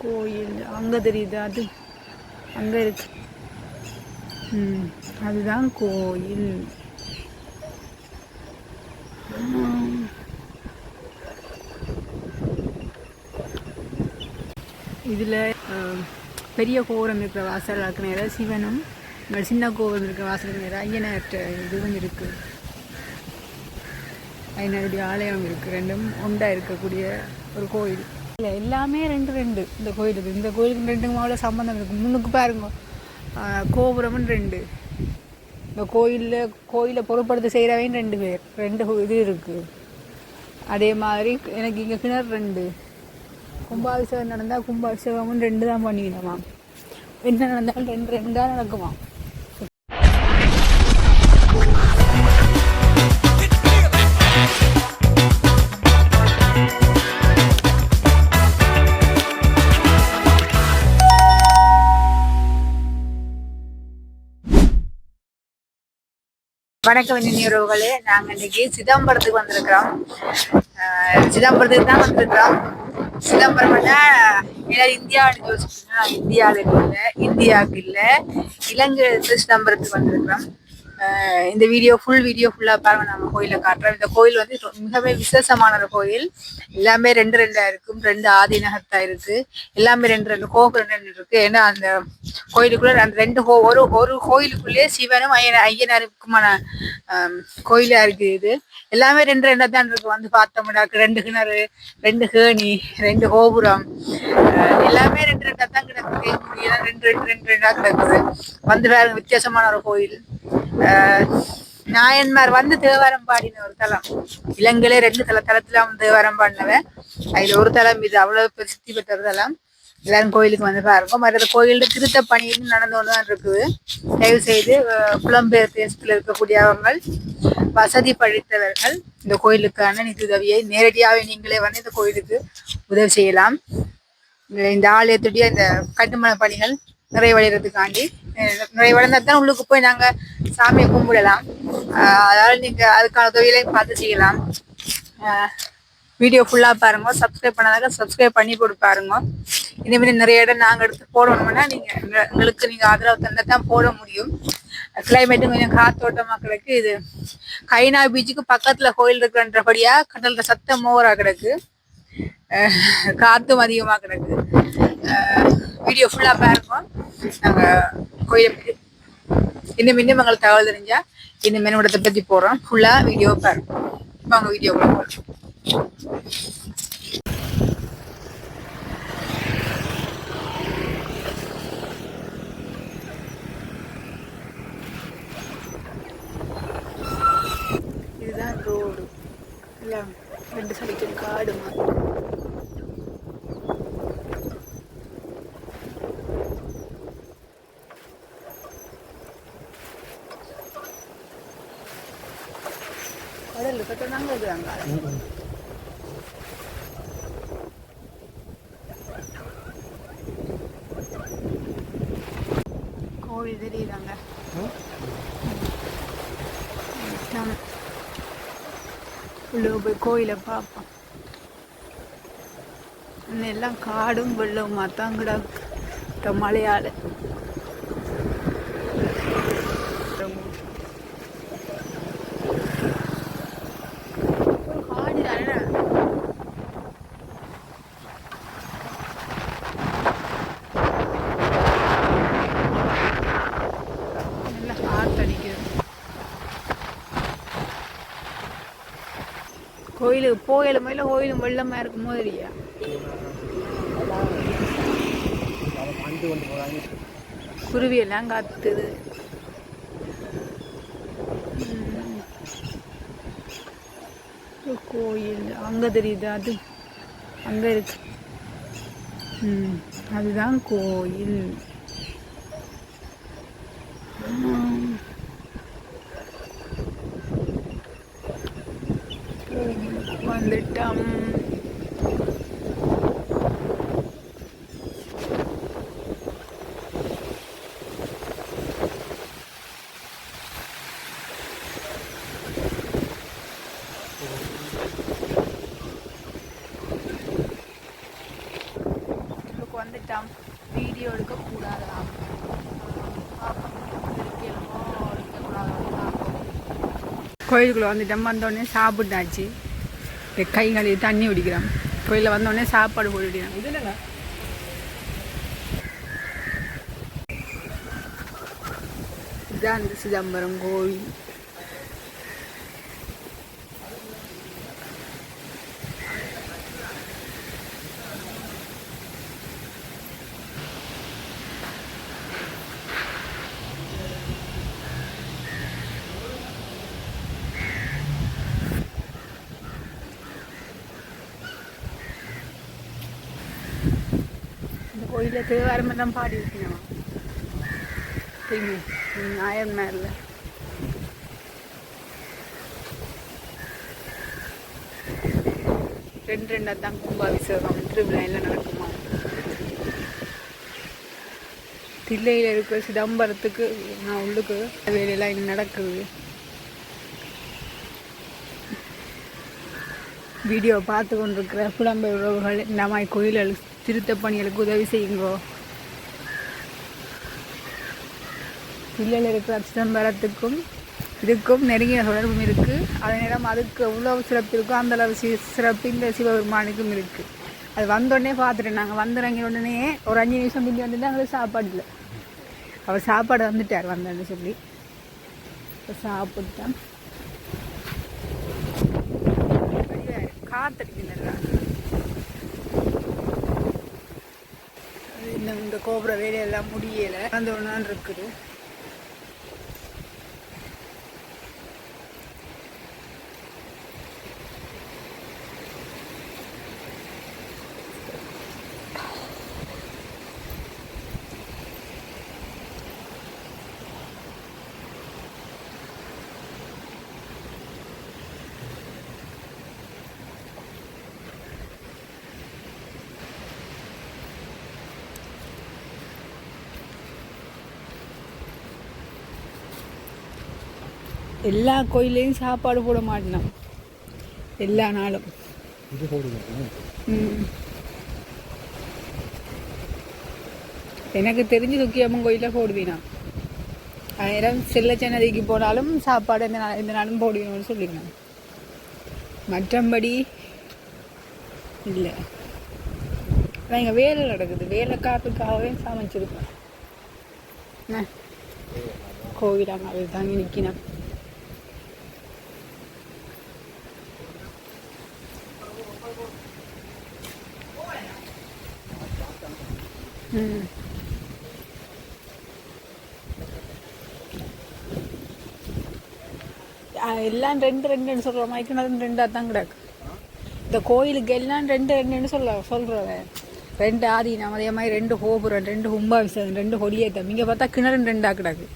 கோயில் அங்கே தெரியுது அது? அங்கே இருக்கு. ம் அதுதான் கோயில். இதில் பெரிய கோபுரம் இருக்கிற வாசலுக்கு நேரம் சிவனும் சின்ன கோபுரம் இருக்கிற வாசலுக்கு நேரம் ஐயனார்ட்ட இதுவும் இருக்குது ஐயனாருடைய ஆலயம் இருக்குது ரெண்டும் ஒன்றா இருக்கக்கூடிய ஒரு கோயில். இல்லை எல்லாமே ரெண்டு ரெண்டு. இந்த கோயிலுக்கு இந்த கோயிலுக்கு ரெண்டுக்கும் அவ்வளோ சம்மந்தம் இருக்குது முன்னுக்கு பாருங்க. கோபுரம்னு கோபுரமும் ரெண்டு. இந்த கோயிலில் கோயிலை பொருட்படுத்த செய்கிறவன் ரெண்டு பேர். ரெண்டு இது இருக்குது அதே மாதிரி எனக்கு இங்கே கிணறு ரெண்டு. கும்பாபிஷேகம் நடந்தால் கும்பாபிஷேகமும் ரெண்டு தான் பண்ணிக்கணுமா என்ன நடந்தாலும் ரெண்டு ரெண்டு தான் நடக்குமா வணக்கம் இனி உறவுகளே நாங்கள் இன்னைக்கு சிதம்பரத்துக்கு வந்திருக்கிறோம். ஆஹ் சிதம்பரத்துக்கு தான் வந்திருக்கிறோம். சிதம்பரம்னா ஏன்னா இந்தியாவில் யோசிச்சுன்னா இந்தியாவில் இல்லை இந்தியாவுக்கு இல்லை இலங்கை சிதம்பரத்துக்கு வந்திருக்கிறோம். இந்த வீடியோ ஃபுல் வீடியோ ஃபுல்லாக பாருங்க நம்ம கோயிலை காட்டுறோம். இந்த கோயில் வந்து மிகவே விசேஷமான ஒரு கோயில். எல்லாமே ரெண்டு ரெண்டாக இருக்கும் ரெண்டு ஆதிநகத்தா இருக்கு. எல்லாமே ரெண்டு ரெண்டு கோபுரம் ரெண்டு இருக்கு. ஏன்னா அந்த கோயிலுக்குள்ள அந்த ரெண்டு கோ ஒரு ஒரு கோயிலுக்குள்ளேயே சிவனும் ஐயன் ஐயனாருக்குமான கோயிலாக கோயிலா இருக்கு இது. எல்லாமே ரெண்டு ரெண்டாக தான் இருக்கு. வந்து பார்த்தோம்னாக்கு ரெண்டு கிணறு ரெண்டு கேணி ரெண்டு கோபுரம். எல்லாமே ரெண்டு ரெண்டாக தான் கிடக்குது ரெண்டு ரெண்டு ரெண்டு ரெண்டா கிடக்குது. வந்து வேற வித்தியாசமான ஒரு கோயில். நாயன்மார் வந்து தேவாரம் பாடின ஒரு தலம். இலங்கையிலே ரெண்டு தல தலத்துல அவன் தேவாரம் பாடினவன். அதுல ஒரு தலம் இது அவ்வளவு பிரசித்தி பெற்ற தலம். எல்லாரும் கோயிலுக்கு வந்து பாருங்க. மற்ற கோயிலில் திருத்த பணியும் நடந்து கொண்டு தான் இருக்குது. தயவு செய்து புலம்பெயர் தேசத்துல இருக்கக்கூடியவங்க வசதி படைத்தவர்கள் இந்த கோயிலுக்கான நிதியுதவியை நேரடியாகவே நீங்களே வந்து இந்த கோயிலுக்கு உதவி செய்யலாம். இந்த- ஆலயத்துடைய இந்த கட்டுமான பணிகள் நிறைவடைகிறதுக்காண்டி நிறைவடைந்தால் நிறைவடைந்தா தான் உள்ளுக்கு போய் நாங்கள் சாமியை கும்பிடலாம். ஆஹ் அதாவது அதுக்கான தொழிலையும் பார்த்து செய்யலாம். வீடியோ ஃபுல்லாக பாருங்க. சப்ஸ்கிரைப் பண்ணாதாக்க சப்ஸ்கிரைப் பண்ணி போட்டு பாருங்க. இதேமாரி நிறைய இடம் நாங்கள் எடுத்து போடணும்னா நீங்கள் எங்களுக்கு நீங்கள் ஆதரவு தந்தால் தான் போட முடியும். கிளைமேட்டும் கொஞ்சம் காத்தோட்ட மக்களுக்கு இது கைனா பீச்சுக்கு பக்கத்தில் கோயில் இருக்குன்றபடியாக கடலில் சத்தம் ஓவரா கிடக்கு. காற்றும் காத்தும் அதிகமாக கிடக்கு. வீடியோ ஃபுல்லாக பாருங்க. நாங்கள் கோயிலை இன்னும் இன்னும் எங்களுக்கு தகவல் தெரிஞ்சா இன்னும் மெனுவிடத்தை பற்றி போடுறோம் ஃபுல்லாக வீடியோ பாருங்க. வாங்க வீடியோ போடுறோம் ரோடு எல்லாம் ரெண்டு சைடும் காடு மாதிரி கடல் கிட்ட தாங்க இருக்கிறாங்க கோவில் தெரியுதாங்க? ம். உள்ள போய் கோயிலை பார்ப்போம். இன்னும் எல்லாம் காடும் வெள்ளவுமா தான் கிடக்கு மழையால ஒரு காடு தானே நல்லா காத்தடிக்குது கோயிலுக்கு போயில மேல கோயிலும் வெள்ளமா இருக்கும் மாதிரியா குருவி எல்லாம் காத்துது. கோயில் அங்க தெரியுது அது? அங்க இருக்கு. ம் அதுதான் கோயில். கோயிலுக்குள்ளே வந்துட்டோம் வந்தோடனே சாப்பிட்டாச்சு கை கழுவி தண்ணி குடிக்கிறோம் கோயிலில் வந்தோடனே சாப்பாடு போட்டுக்கிறோம் இது என்னங்க இதுதான் இந்த சிதம்பரம் கோவில் இந்த கோயிலில் தேவாரமெல்லாம் பாடி இருக்கணும் திரும்பி நாயன் மேல ரெண்டு ரெண்டாக தான் கும்பாபிஷேகம் திருவிழா நடக்குமா தில்லையில் இருக்க சிதம்பரத்துக்கு நான் உள்ளுக்கு வேலையெல்லாம் இன்னும் நடக்குது வீடியோ பார்த்து கொண்டிருக்கிற புலம்பெயர் உறவுகள் இந்த மாதிரி கோயில்கள் திருத்த பணிகளுக்கு உதவி செய்யுங்கோ. பிள்ளையில் இருக்கிற சிதம்பரத்துக்கும் இதுக்கும் நெருங்கிய தொடர்பும் இருக்குது அதே நேரம் அதுக்கு எவ்வளோ சிறப்பு இருக்கோ அந்த அளவு சி சிறப்பு இந்த சிவபெருமானுக்கும் இருக்குது அது வந்தோடனே பார்த்துட்டேன் நாங்கள் வந்துறங்கி உடனே ஒரு அஞ்சு நிமிஷம் பிந்தி வந்துட்டு எங்களுக்கு சாப்பாடு இல்லை. அவர் சாப்பாடு வந்துட்டார் வந்தேன்னு சொல்லி. இப்ப சாப்பிட்டேன் இன்னும் இந்த கோபுர வேலையெல்லாம் முடியலை. அந்த ஒன்று இருக்குது. எல்லா கோயிலையும் சாப்பாடு போட மாட்டேன் எல்லா நாளும். எனக்கு தெரிஞ்சு சுக்கியம்மன் கோயிலில் போடுவீனா. ஆயிரம் செல்ல சன்னதிக்கு போனாலும் சாப்பாடு இந்த நாள் இந்த நாளும் போடுவீங்கன்னு சொல்லிக்கணும் மற்றபடி இல்லை. ஆனால் இங்கே வேலை நடக்குது. வேலைக்காரத்துக்காகவே சமைச்சிருக்கோம் என்ன கோவிலாங்க அது தாங்கி நிற்கணும் எல்லாம் ரெண்டு ரெண்டுன்னு சொல்கிற மாதிரி ரெண்டாக தான் கிடக்கு. இந்த கோயிலுக்கு எல்லாம் ரெண்டு ரெண்டுன்னு சொல்ல சொல்கிறவன் ரெண்டு ஆதீனம் அதே மாதிரி ரெண்டு கோபுரம் ரெண்டு கும்பாபிஷேகம் ரெண்டு கொடியேற்றம். இங்கே பார்த்தா கிணறு ரெண்டாக கிடக்கு.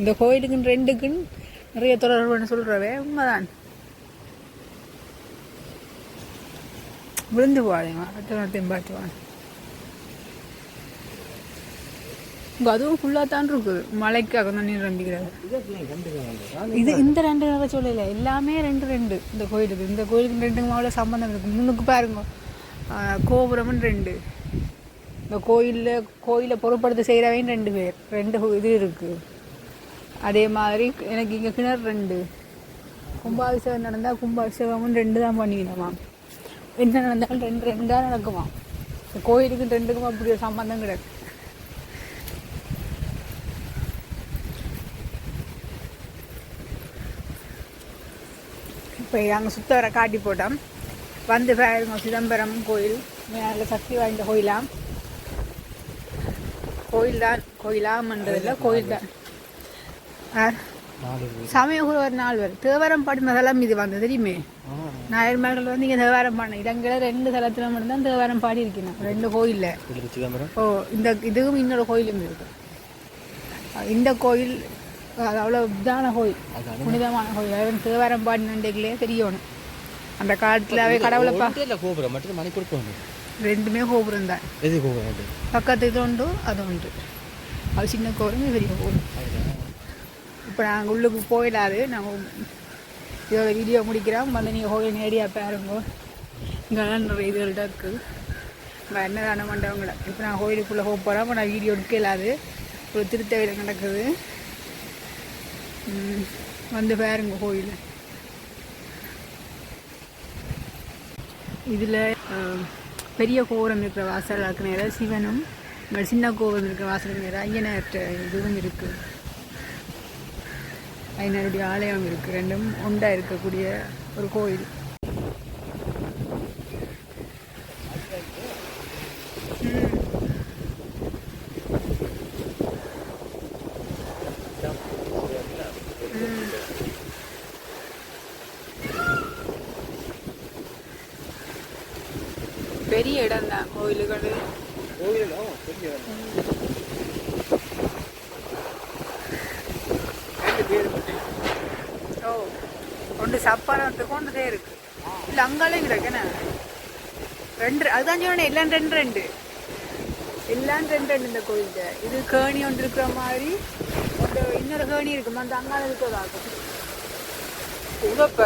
இந்த கோயிலுக்குன்னு ரெண்டுக்குன்னு நிறைய தொடர்புன்னு சொல்கிறவே உண்மைதான். விழுந்து போவாதேம்மா அத்தனை பார்த்துவான் இங்கே அதுவும் ஃபுல்லாக தான் இருக்குது மழைக்காக தான் நீர் நம்பிக்கிறாரு இது இந்த ரெண்டு நகை சொல்லல. எல்லாமே ரெண்டு ரெண்டு. இந்த கோயிலுக்கு. இந்த கோயிலுக்கு ரெண்டுக்கும் அவ்வளோ சம்மந்தம் இருக்குது முன்னுக்கு பாருங்க. கோபுரம்னு கோபுரமும் ரெண்டு. இந்த கோயிலில் கோயிலை பொருட்படுத்த செய்கிறவன் ரெண்டு பேர். ரெண்டு இது இருக்குது அதே மாதிரி எனக்கு இங்கே கிணறு ரெண்டு. கும்பாபிஷேகம் நடந்தால் கும்பாபிஷேகமும் ரெண்டு தான் பண்ணிக்கணுமா என்ன நடந்தாலும் ரெண்டு ரெண்டாக நடக்குமா இந்த கோயிலுக்கு ரெண்டுக்கும் அப்படி ஒரு சம்மந்தம் கிடையாது. இப்போ அங்கே சுத்த வர காட்டி போட்டோம். வந்து பாருங்க சிதம்பரம் கோயில். நல்ல சக்தி வாய்ந்த கோயிலாம் கோயில்? தான் கோயிலாமன்றதில்ல கோயில் தான் சமயகுரு ஒரு நாள் வரும் தேவாரம் பாடின தலம் இது வந்து தெரியுமே? நாயன்மார்கள் வந்து இங்கே தேவாரம் பாடின இடங்கள ரெண்டு தலத்தில் மட்டும்தான் தேவாரம் பாடி இருக்கணும் ரெண்டு கோயிலில். ஓ இந்த இதுவும் இன்னொரு கோயிலும் இருக்கு. இந்த கோயில் அவ்வளோ இதான கோயில். புனிதமான கோயில். அவன் தேவாரம் பாடினண்டே தெரியணும் அந்த காலத்தில் அவை கடவுளை பா இல்ல கோபுரம் மட்டும் மணி கொடுப்பாங்க ரெண்டுமே கோபுரம் தான். எது கோபுரம் அது? பக்கத்து இது உண்டு அது உண்டு. அது சின்ன கோபுரம் பெரிய கோபுரம். இப்போ நாங்கள் உள்ளுக்கு போயிடாது. நாங்கள் இதோட வீடியோ முடிக்கிறோம். வந்து நீங்கள் கோயில் நேரடியாக பாருங்க. இங்கெல்லாம் நிறைய இதுகள்ட்ட இருக்குது என்னதான மண்டபங்களை இப்போ நான் கோயிலுக்குள்ளே போக போகிறேன் அப்போ நான் வீடியோ எடுக்க இல்லாது ஒரு திருத்தவையில் நடக்குது. வந்து பாருங்க கோயில். இதில் பெரிய கோபுரம் இருக்கிற வாசல் நேராக நேரம் சிவனும் சின்ன கோபுரம் இருக்கிற வாசல் நேரம் ஐயனார்ட்ட இதுவும் இருக்குது ஐயனாருடைய ஆலயம் இருக்குது ரெண்டும் ஒன்றாக இருக்கக்கூடிய ஒரு கோயில். பெரிய இடம் தான் கோயிலுகள். ஓ ஒன்று சப்பானத்துக்கு ஒன்று தான் இருக்கு. இல்லை அங்காலையும் கிடக்குண்ணே ரெண்டு அதுதான் சொன்னேன் எல்லாம் ரெண்டு ரெண்டு. எல்லாம் ரெண்டு ரெண்டு இந்த கோயில்கிட்ட. இது கேணி ஒன்று இருக்கிற மாதிரி ஒரு இன்னொரு கேணி இருக்கும்? அந்த அங்கால இருக்கிறதாகும் உதப்ப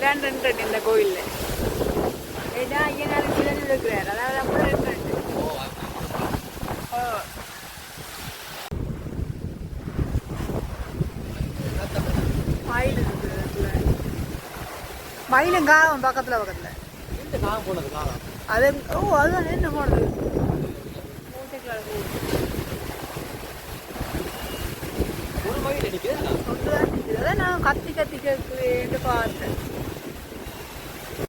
எல்லாம் ரெண்டு இந்த கோயிலில் ஏன்னா ஐயனார் இருக்கிறார் அதாவது அப்படி ரெண்டு ரெண்டு ஓ மயில். மயிலும் காவும் பக்கத்துல பக்கத்துல அது ஓ அதுதான் என்ன போனது. ஒரு மயில் நிக்குது. அதான் நான் கத்தி கத்தி கேட்குறேன்னு பார்த்தேன்